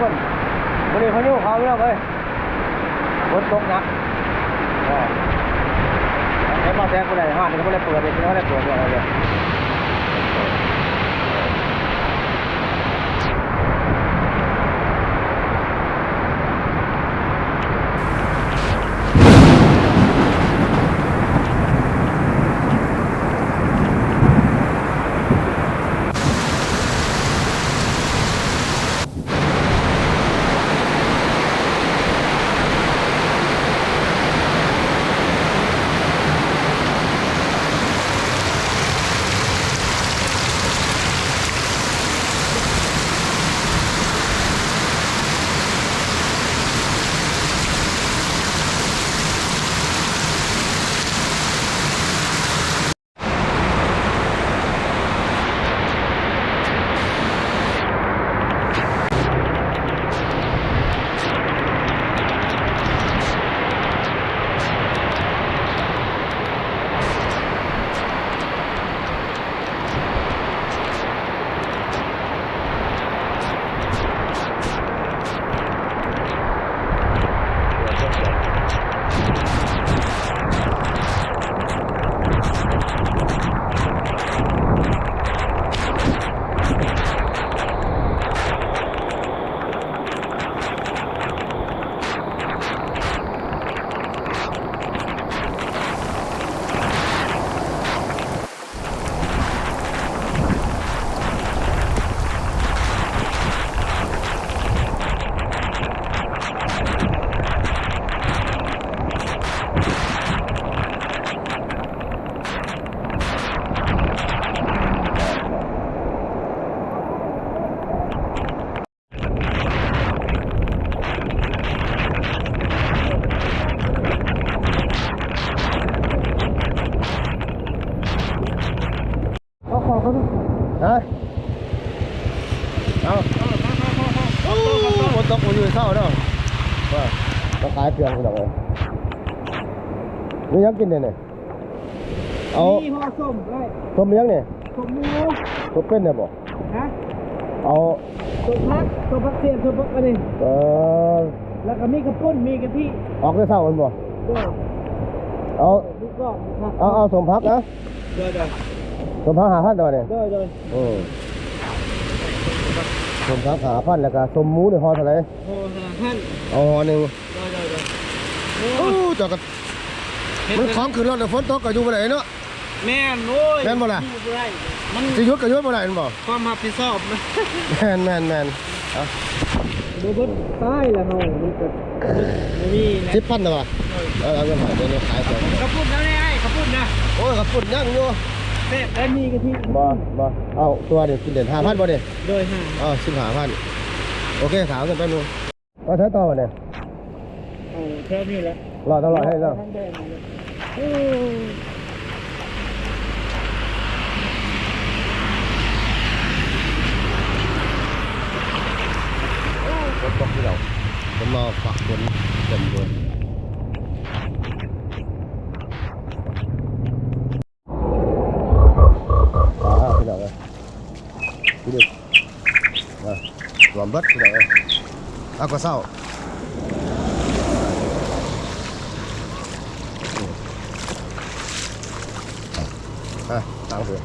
คนบริเวณนนี้พายุเขาพี่น้องเอ้ยฝนตกหนักก็ไอ้ป้าแซงคนไหนห้างนี่เขาไม่ได้เปิดเลยเขาไม่ได้เปิดอะไรเลย ขายเครื่องคุณดอกเลยนี่ยังกินเนี่ยเนี่ยเอามีห่อส้มด้วยต้มยังเนี่ยส้มหมูต้มเป็นเนี่ยบ่ฮะเอาส้มพักส้มพักเสียนส้มพักอะไรเออแล้วก็มีกระปุ้นมีกะทิออกได้เศร้ามันบ่ด้วยเอาลูกกรอกครับเอาเอาสมพักนะด้วยด้วยสมพักหาพันตัวเนี่ยด้วยด้วยโอ้สมพักหาพันแล้วก็สมหมูเนี่ยห่อเท่าไหร่โอ้สารพันเอาห่อหนึ่ง ด้วยด้วยด้วย โอ้เจอกับมันของขึ้นรถแล้วฝนตกก็อยู่บ่ได้เนาะ แม่นโอ้ยแม่นบ่ล่ะ อยู่บ่ได้มันสิหยุดก็หยุดบ่ได้แม่นบ่ความรับผิดชอบมันแม่นแม่นแม่นเอาดูเบดใต้ละเฮามันก็บ่มีนะสิบพันนะวะเออเอาเงินหายเดี๋ยวนี้ขายของกระปุ้นแล้วนี่ไอ้กระปุ้นนะโอ้ยขับปุ่นยังอยู่แม่ได้มีกะทิบ่บ่เอาตัวเดี๋ยวกินเด่นห้าพันบ่เดี๋ยวโดยห้าอ๋อสิบห้าพันโอเคถามกันไปนู่นว่าใช้ต่อบ่เนี่ยเอา แค่นี้แหละรอตลอดให้แล้วทั้งแดงเลยโอ้ฝนตกที่เราผมรอฝักฝนเต็มเลยอ่าพี่น้องเอ้ยพี่ดึกมารวมเบิดพี่น้องเอ้ยเอาก็เศร้าางเสือ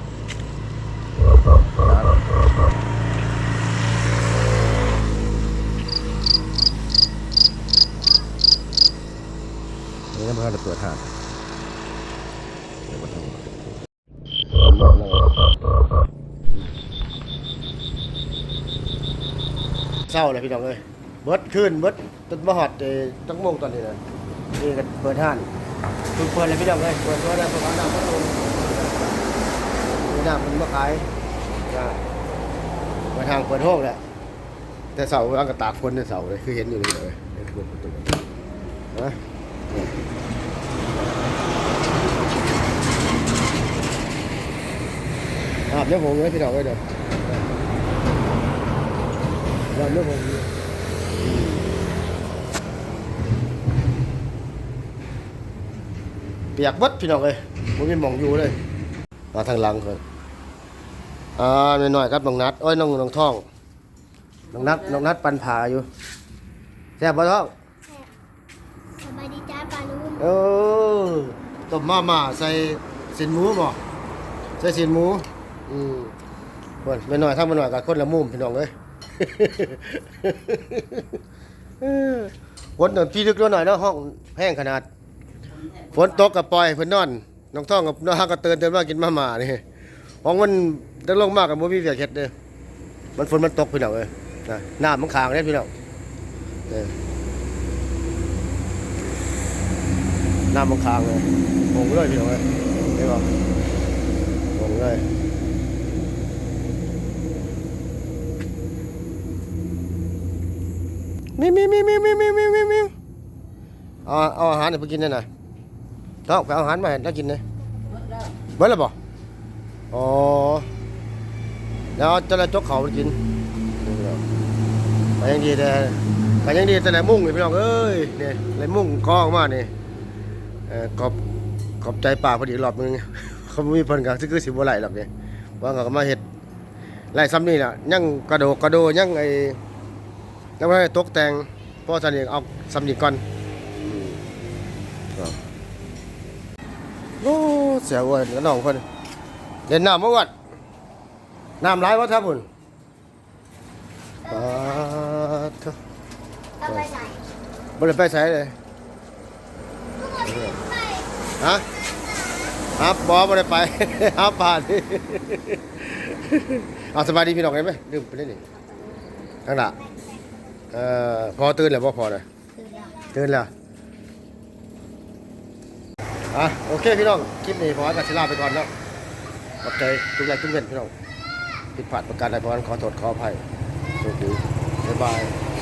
นี่มันก็เปิดาดเดี๋ยวมาเศร้าเลยพี่น้องเลยเบิดขึ้นเบิดต้นมหอดตั้งโมงตอนนี้เลยนี่ก็เปิดห้านเปิดเลยพี่น้องเลยเปิดเพราะได้ประมาณนั้นก็ตรง น้ำมันมาขายมาทางเปิดห้องแหละแต่เสาอังกระตากฝนในเสาเลยคือเห็นอยู่นี่เลยนี่คือประตูนะอาบเนื้อผงเลยพี่น้องเอ้เดี๋ยวอาบเนื้อผงเลยเปียกเบัดพี่น้องเลยมันมีหมองอยู่เลยมาทางหลังเลย อ่าไม่น้อยครับน้องนัดโอ้ยน้องน้องท่องน้องนัดน้องนัดปันผาอยู่แซ่บบ่ท้องสบายดีจ้าปลาลุงเออต้มมาม่าใส่เส้นหมูบ่ใส่เส้นหมูอืมเพิ่นไม่น้อยทั้งไม่น้อยกับคนละมุมพี่น้องเอ้ยเออคนหน่อยพี่ลึกหน่อยเนาะห้องแห้งขนาดฝนตกกับปล่อยเพิ่นนอนน้องท่องกับน้องฮักก็เตือนเตือนมากินมาม่านี่ ห้องมันดังลงมากกับบ่มีเวียเฮ็ดเด้อมันฝนมันตกพี่น้องเอ้ยนะน้ำมันขางเด้อพี่น้องเออน้ำมันขางเลยงงเลยพี่น้องเอ้ยได้บ่งงเลยมิมิมิมิมิมิมิมิมิเอาเอาอาหารไปกินหน่ยหน่อยต้องไปเอาอาหารมาให้ได้กินเลยเบิ้ลแล้วบ่อ๋ อ แล้วจะได้จกเขาไปกินไปยังดีแต่ไปยังดีแต่ไหนมุ่งนี่พี่น้องเอ้ยเนี่ยไหนมุ่งก้องมากนี่เออขอบขอบใจป่าพอดีรอบนึงเขาบ่มีเพิ่นก็คือสิบ่ไหลหรอกเนี่ยว่าเขามาเฮ็ดไล่ซ้ำนี่น่ะยังกระโดดกระโดดยังไอ้ยังไม่ได้ตกแต่งพราะฉะนั้นเอาซ้ำนี่ก่อนอืมครับโอ้เสียเว้ยแล้วน้องเพิ่น เล่นน้ำเมื่อวันน้ำไหลวะท่าพุ่นปาดเถอะต้องไปไหนบ่ได้ไปไสเลยทุกคนไปฮะฮะบ่บ่ได้ไปหาปลาดิเอาสบายดีพี่น้องได้ไหมลืมไปได้นี่ทางหน้าเอ่อพอตื่นแล้วบ่พอเลยคือเราตื่นแล้วอะโอเคพี่น้องคลิปนี้พอกับศิลาไปก่อนเนาะ ขอบใจทุกแรงทุกเว้นพี่น้องผิดพลาดประการใดประการขอโทษขออภัยสวัสดีบ๊ายบาย